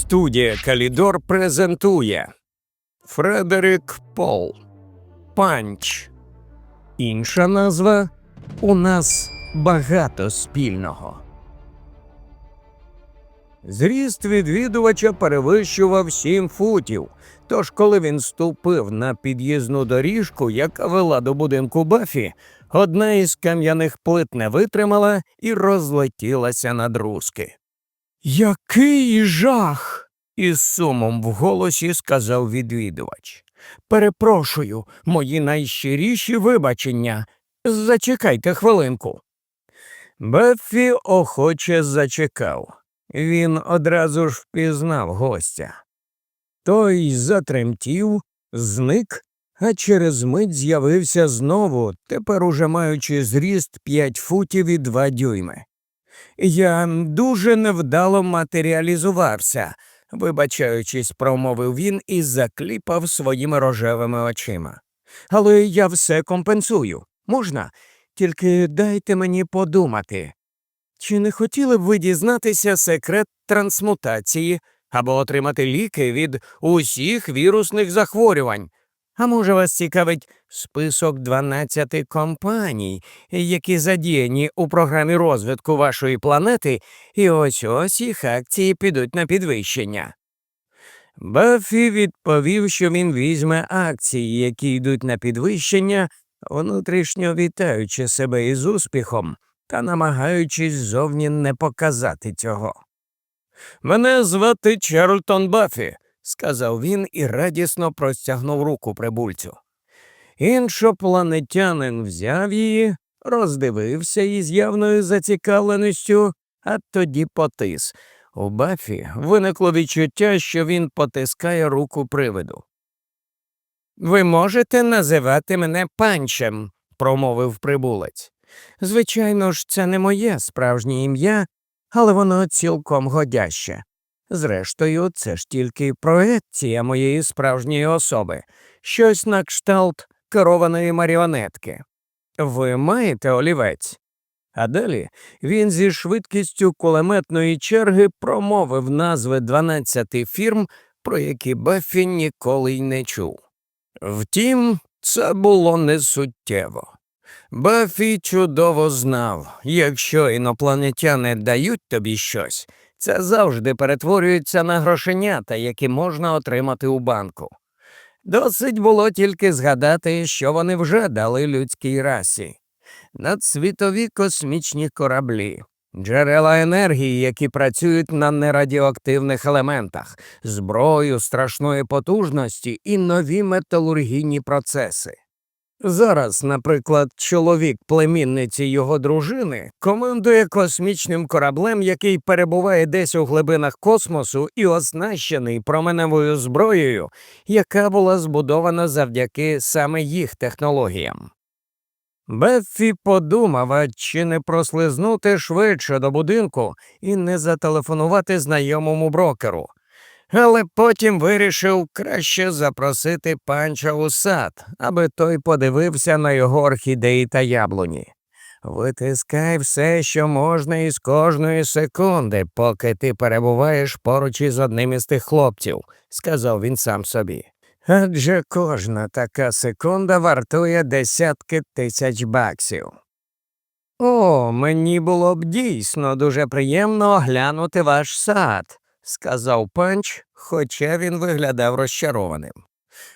Студія Калідор презентує Фредерік Пол Панч. Інша назва У нас багато спільного. Зріст відвідувача перевищував сім футів. Тож, коли він ступив на під'їзну доріжку, яка вела до будинку Бафі, одна із кам'яних плит не витримала і розлетілася на друзки. Який жах. із сумом в голосі сказав відвідувач. Перепрошую, мої найщиріші вибачення. Зачекайте хвилинку. Беффі охоче зачекав. Він одразу ж впізнав гостя. Той затремтів, зник, а через мить з'явився знову, тепер уже маючи зріст п'ять футів і два дюйми. Я дуже невдало матеріалізувався, вибачаючись, промовив він і закліпав своїми рожевими очима. Але я все компенсую. Можна? Тільки дайте мені подумати. Чи не хотіли б ви дізнатися секрет трансмутації або отримати ліки від усіх вірусних захворювань? А може вас цікавить список 12 компаній, які задіяні у програмі розвитку вашої планети, і ось ось їх акції підуть на підвищення. Баффі відповів, що він візьме акції, які йдуть на підвищення, внутрішньо вітаючи себе із успіхом та намагаючись зовні не показати цього. Мене звати Чарльтон Баффі, сказав він і радісно простягнув руку прибульцю. Іншопланетянин взяв її, роздивився із явною зацікавленістю, а тоді потис. У Бафі виникло відчуття, що він потискає руку привиду. Ви можете називати мене панчем, промовив прибулець. Звичайно ж, це не моє справжнє ім'я, але воно цілком годяще. Зрештою, це ж тільки проекція моєї справжньої особи, щось на кшталт керованої маріонетки. Ви маєте олівець? А далі він зі швидкістю кулеметної черги промовив назви 12 фірм, про які Беффі ніколи й не чув. Втім, це було несуттєво. Баффі чудово знав, якщо інопланетяни дають тобі щось, це завжди перетворюється на грошенята, які можна отримати у банку. Досить було тільки згадати, що вони вже дали людській расі. Надсвітові космічні кораблі, джерела енергії, які працюють на нерадіоактивних елементах, зброю страшної потужності і нові металургійні процеси. Зараз, наприклад, чоловік племінниці його дружини командує космічним кораблем, який перебуває десь у глибинах космосу і оснащений променевою зброєю, яка була збудована завдяки саме їх технологіям. Беффі подумав, чи не прослизнути швидше до будинку і не зателефонувати знайомому брокеру але потім вирішив краще запросити панча у сад, аби той подивився на його орхідеї та яблуні. Витискай все, що можна із кожної секунди, поки ти перебуваєш поруч із одним із тих хлопців, сказав він сам собі. Адже кожна така секунда вартує десятки тисяч баксів. О, мені було б дійсно дуже приємно оглянути ваш сад, сказав панч, хоча він виглядав розчарованим.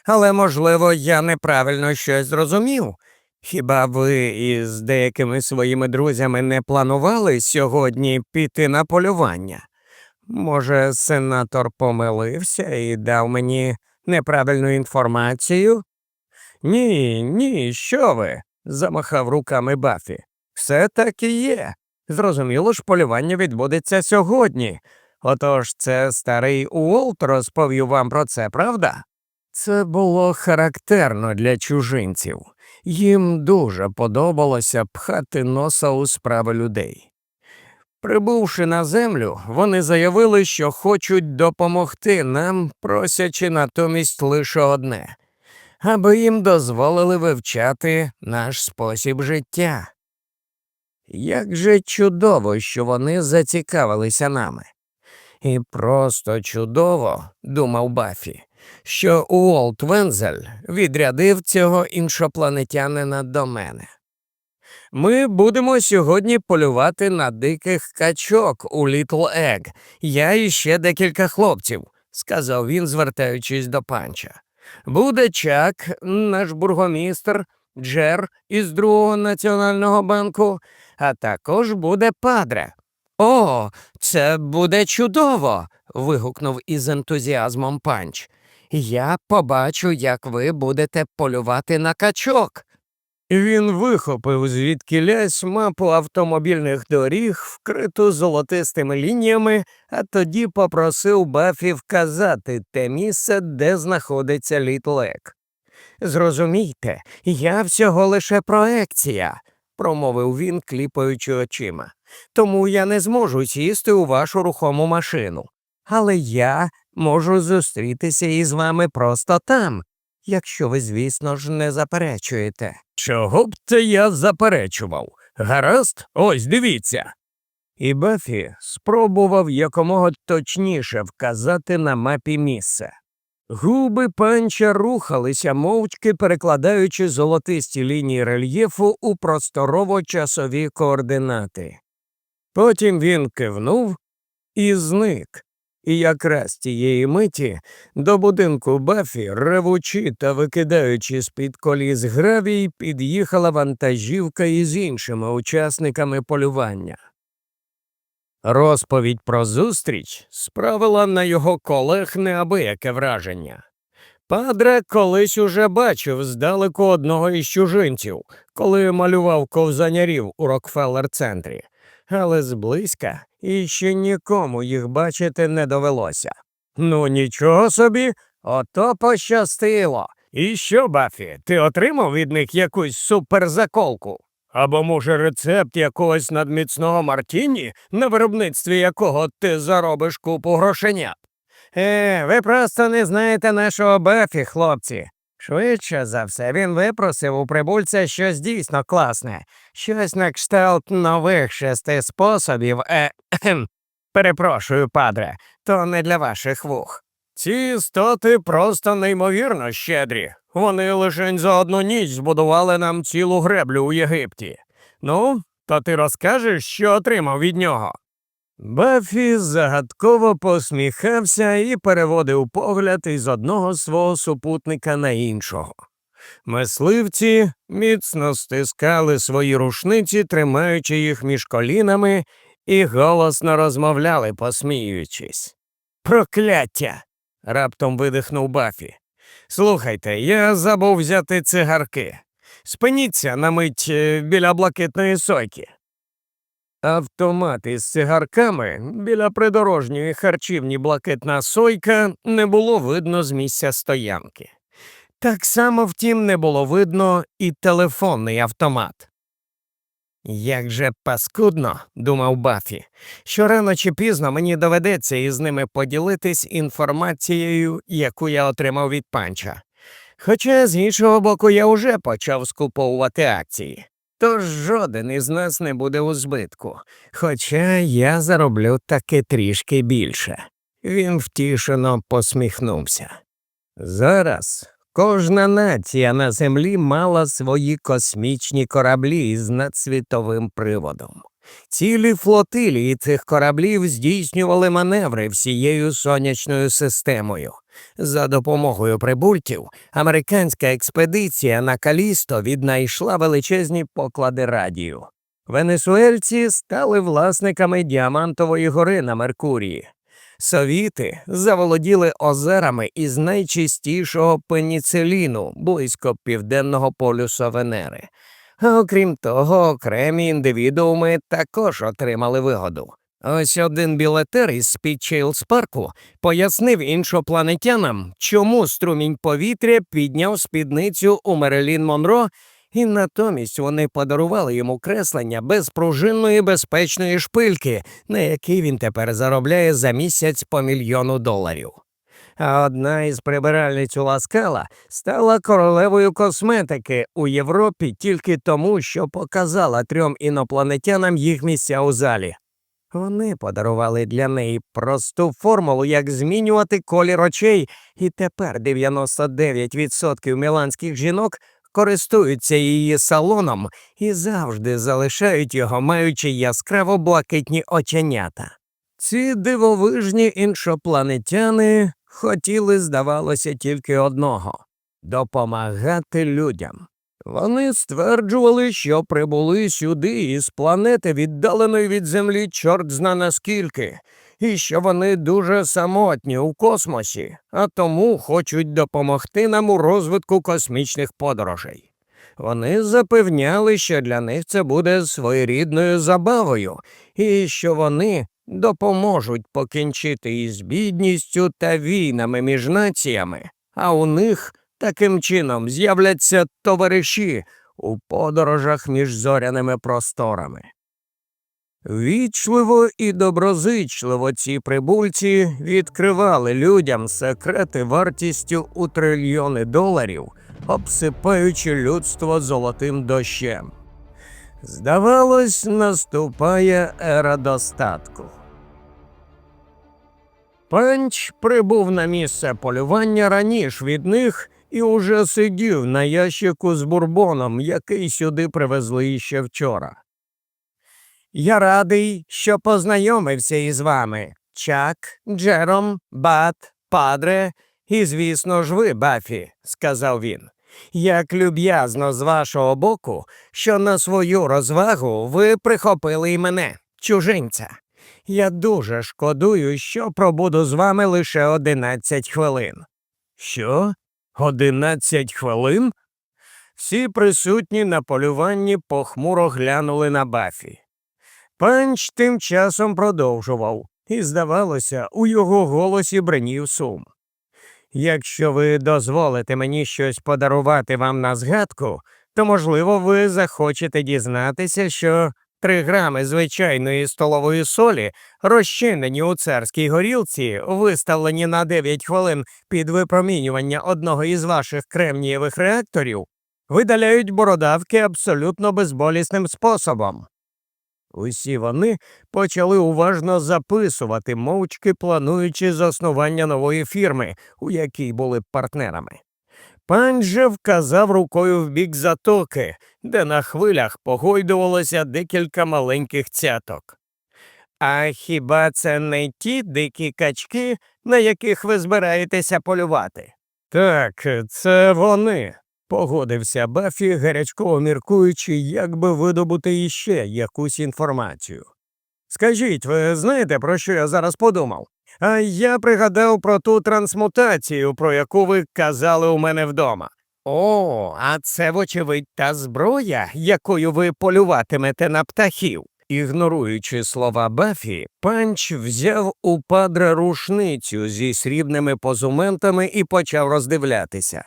Але, можливо, я неправильно щось зрозумів. Хіба ви із деякими своїми друзями не планували сьогодні піти на полювання? Може, сенатор помилився і дав мені неправильну інформацію? Ні, ні, що ви? замахав руками Бафі. Все так і є. Зрозуміло ж, полювання відбудеться сьогодні. Отож це старий Уолт розповів вам про це, правда? Це було характерно для чужинців. Їм дуже подобалося пхати носа у справи людей. Прибувши на землю, вони заявили, що хочуть допомогти нам, просячи натомість лише одне, аби їм дозволили вивчати наш спосіб життя. Як же чудово, що вони зацікавилися нами. І просто чудово, думав Баффі, що Уолт Вензель відрядив цього іншопланетянина до мене. Ми будемо сьогодні полювати на диких качок у Літл Ег. Я і ще декілька хлопців, сказав він, звертаючись до панча. Буде Чак, наш бургомістр, Джер із другого національного банку, а також буде Падре. О, це буде чудово. вигукнув із ентузіазмом панч. Я побачу, як ви будете полювати на качок. Він вихопив звідкілясь мапу автомобільних доріг, вкриту золотистими лініями, а тоді попросив Бафі вказати те місце, де знаходиться літлек. Зрозумійте, я всього лише проекція, промовив він, кліпаючи очима. Тому я не зможу сісти у вашу рухому машину. Але я можу зустрітися із вами просто там, якщо ви, звісно ж, не заперечуєте. Чого б це я заперечував? Гаразд, ось дивіться. І Бафі спробував якомога точніше вказати на мапі місце. Губи панча рухалися, мовчки перекладаючи золотисті лінії рельєфу у просторово-часові координати. Потім він кивнув і зник. І якраз тієї миті до будинку Бафі, ревучи та викидаючи з-під коліс гравій, під'їхала вантажівка із іншими учасниками полювання. Розповідь про зустріч справила на його колег неабияке враження. Падре колись уже бачив здалеку одного із чужинців, коли малював ковзанярів у Рокфеллер центрі, але зблизька іще нікому їх бачити не довелося. Ну нічого собі, ото пощастило. І що, Бафі, ти отримав від них якусь суперзаколку? Або, може, рецепт якогось надміцного Мартіні, на виробництві якого ти заробиш купу грошенят? Е, ви просто не знаєте нашого Бафі, хлопці. Швидше за все, він випросив у прибульця щось дійсно класне, щось на кшталт нових шести способів. Е, перепрошую, падре, то не для ваших вух. Ці істоти просто неймовірно щедрі. Вони лише за одну ніч збудували нам цілу греблю у Єгипті. Ну, то ти розкажеш, що отримав від нього. Бафі загадково посміхався і переводив погляд із одного свого супутника на іншого. Мисливці міцно стискали свої рушниці, тримаючи їх між колінами, і голосно розмовляли, посміюючись. Прокляття. раптом видихнув Бафі. Слухайте, я забув взяти цигарки. Спиніться на мить е, біля блакитної сойки. Автомат із цигарками біля придорожньої харчівні блакитна сойка не було видно з місця стоянки. Так само, втім, не було видно і телефонний автомат. Як же паскудно, думав Бафі, що рано чи пізно мені доведеться із ними поділитись інформацією, яку я отримав від панча. Хоча, з іншого боку, я вже почав скуповувати акції. Тож жоден із нас не буде у збитку, хоча я зароблю таки трішки більше. Він втішено посміхнувся. Зараз кожна нація на землі мала свої космічні кораблі із надсвітовим приводом. Цілі флотилії цих кораблів здійснювали маневри всією сонячною системою. За допомогою прибультів американська експедиція на Калісто віднайшла величезні поклади радію. Венесуельці стали власниками діамантової гори на Меркурії. Совіти заволоділи озерами із найчистішого пеніциліну близько південного полюса Венери. А окрім того, окремі індивідууми також отримали вигоду. Ось один білетер із Спітчейлс парку пояснив іншопланетянам, чому струмінь повітря підняв спідницю у Мерелін Монро, і натомість вони подарували йому креслення безпружинної безпечної шпильки, на якій він тепер заробляє за місяць по мільйону доларів. А одна із прибиральниць у Ласкала стала королевою косметики у Європі тільки тому, що показала трьом інопланетянам їх місця у залі. Вони подарували для неї просту формулу, як змінювати колір очей, і тепер 99% міланських жінок користуються її салоном і завжди залишають його, маючи яскраво блакитні оченята. Ці дивовижні іншопланетяни хотіли, здавалося, тільки одного допомагати людям. Вони стверджували, що прибули сюди із планети, віддаленої від Землі, чорт зна наскільки, і що вони дуже самотні у космосі, а тому хочуть допомогти нам у розвитку космічних подорожей. Вони запевняли, що для них це буде своєрідною забавою, і що вони допоможуть покінчити із бідністю та війнами між націями, а у них таким чином з'являться товариші у подорожах між зоряними просторами. Вічливо і доброзичливо ці прибульці відкривали людям секрети вартістю у трильйони доларів, обсипаючи людство золотим дощем. Здавалось, наступає ера достатку. Панч прибув на місце полювання раніше від них і уже сидів на ящику з бурбоном, який сюди привезли іще вчора. Я радий, що познайомився із вами. Чак, Джером, Бат, Падре і, звісно ж, ви, Бафі, сказав він. Як люб'язно з вашого боку, що на свою розвагу ви прихопили і мене, чужинця. Я дуже шкодую, що пробуду з вами лише одинадцять хвилин. Що? Одинадцять хвилин? Всі присутні на полюванні похмуро глянули на Бафі. Панч тим часом продовжував, і, здавалося, у його голосі бринів сум. Якщо ви дозволите мені щось подарувати вам на згадку, то, можливо, ви захочете дізнатися, що три грами звичайної столової солі, розчинені у царській горілці, виставлені на 9 хвилин під випромінювання одного із ваших кремнієвих реакторів, видаляють бородавки абсолютно безболісним способом. Усі вони почали уважно записувати, мовчки плануючи заснування нової фірми, у якій були партнерами. Пан же вказав рукою в бік затоки, де на хвилях погойдувалося декілька маленьких цяток. А хіба це не ті дикі качки, на яких ви збираєтеся полювати? Так, це вони, погодився Бафі, гарячково міркуючи, як би видобути іще якусь інформацію. Скажіть, ви знаєте, про що я зараз подумав? А я пригадав про ту трансмутацію, про яку ви казали у мене вдома. О, а це, вочевидь, та зброя, якою ви полюватимете на птахів. Ігноруючи слова Бафі, панч взяв у падре рушницю зі срібними позументами і почав роздивлятися.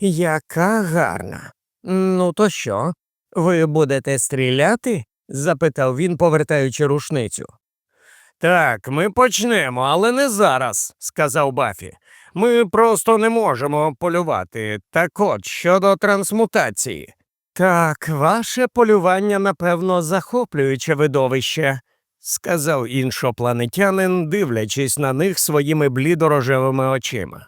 Яка гарна. Ну, то що? Ви будете стріляти? запитав він, повертаючи рушницю. Так, ми почнемо, але не зараз, сказав Бафі. Ми просто не можемо полювати. Так от щодо трансмутації. Так, ваше полювання, напевно, захоплююче видовище, сказав іншопланетянин, дивлячись на них своїми блідорожевими очима.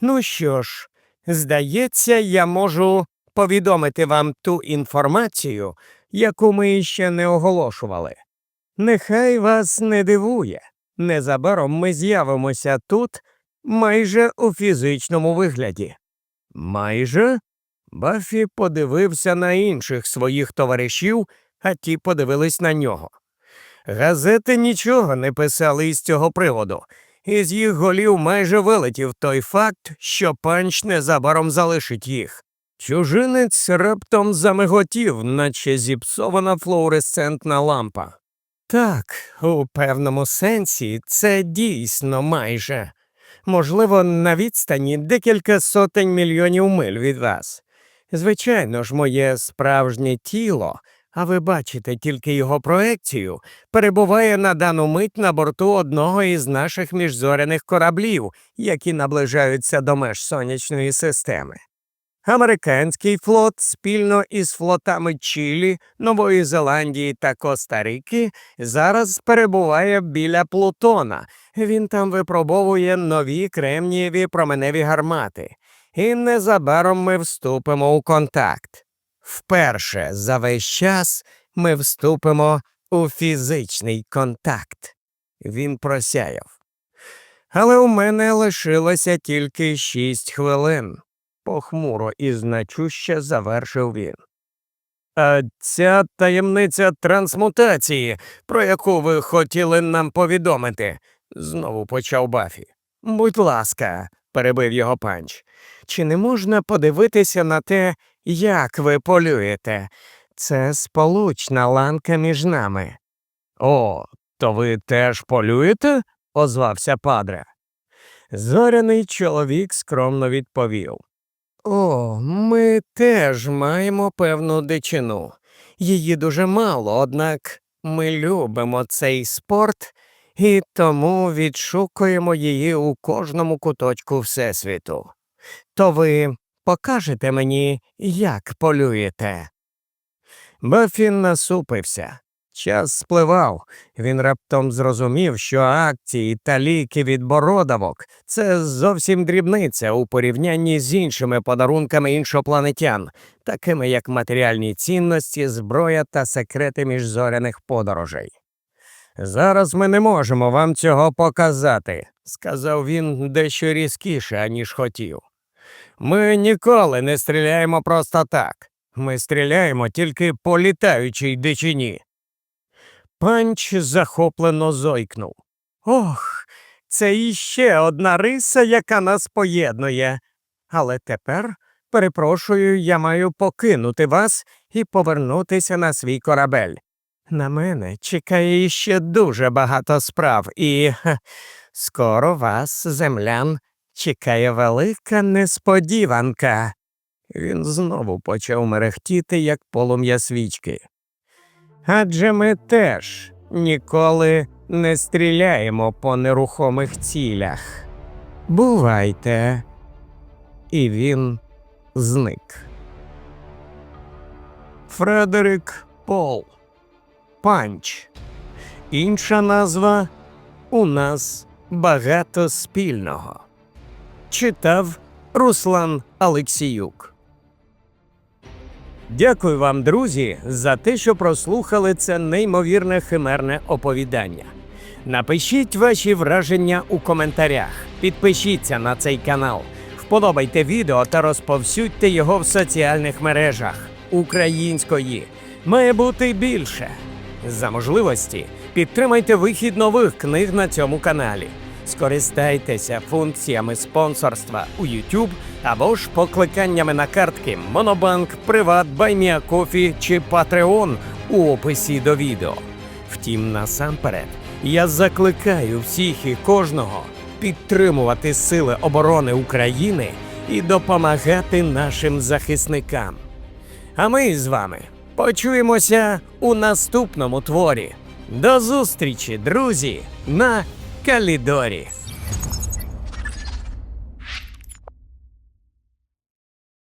Ну що ж, здається, я можу повідомити вам ту інформацію, яку ми ще не оголошували. Нехай вас не дивує. Незабаром ми з'явимося тут майже у фізичному вигляді. Майже? Бафі подивився на інших своїх товаришів, а ті подивились на нього. Газети нічого не писали із цього приводу, і з їх голів майже вилетів той факт, що панч незабаром залишить їх. Чужинець раптом замиготів, наче зіпсована флуоресцентна лампа. Так, у певному сенсі це дійсно майже. Можливо, на відстані декілька сотень мільйонів миль від вас. Звичайно ж, моє справжнє тіло, а ви бачите тільки його проекцію, перебуває на дану мить на борту одного із наших міжзоряних кораблів, які наближаються до меж сонячної системи. Американський флот спільно із флотами Чилі, Нової Зеландії та Коста-Рики зараз перебуває біля Плутона. Він там випробовує нові кремнієві променеві гармати. І незабаром ми вступимо у контакт. Вперше за весь час ми вступимо у фізичний контакт. Він просяяв. Але у мене лишилося тільки шість хвилин, похмуро і значуще завершив він. А ця таємниця трансмутації, про яку ви хотіли нам повідомити, знову почав Бафі. Будь ласка, перебив його панч. Чи не можна подивитися на те, як ви полюєте? Це сполучна ланка між нами. О, то ви теж полюєте? озвався падре. Зоряний чоловік скромно відповів. О, ми теж маємо певну дичину. Її дуже мало, однак ми любимо цей спорт і тому відшукуємо її у кожному куточку Всесвіту. То ви покажете мені, як полюєте. Баффін насупився. Час спливав. Він раптом зрозумів, що акції та ліки від бородавок це зовсім дрібниця у порівнянні з іншими подарунками іншопланетян, такими як матеріальні цінності, зброя та секрети міжзоряних подорожей. Зараз ми не можемо вам цього показати, сказав він дещо різкіше, аніж хотів. Ми ніколи не стріляємо просто так. Ми стріляємо тільки по літаючій дичині. Панч захоплено зойкнув. Ох, це іще одна риса, яка нас поєднує. Але тепер, перепрошую, я маю покинути вас і повернутися на свій корабель. На мене чекає іще дуже багато справ, і скоро вас, землян, чекає велика несподіванка. Він знову почав мерехтіти, як полум'я свічки. Адже ми теж ніколи не стріляємо по нерухомих цілях. Бувайте. І він зник. Фредерик Пол. Панч. Інша назва У нас багато спільного. Читав Руслан Алексіюк. Дякую вам, друзі, за те, що прослухали це неймовірне химерне оповідання. Напишіть ваші враження у коментарях, підпишіться на цей канал, вподобайте відео та розповсюдьте його в соціальних мережах української. Має бути більше. За можливості підтримайте вихід нових книг на цьому каналі. Скористайтеся функціями спонсорства у YouTube або ж покликаннями на картки Монобанк, Приват, Байміакофі чи Patreon у описі до відео. Втім, насамперед, я закликаю всіх і кожного підтримувати Сили оборони України і допомагати нашим захисникам. А ми з вами почуємося у наступному творі. До зустрічі, друзі, на Calidori.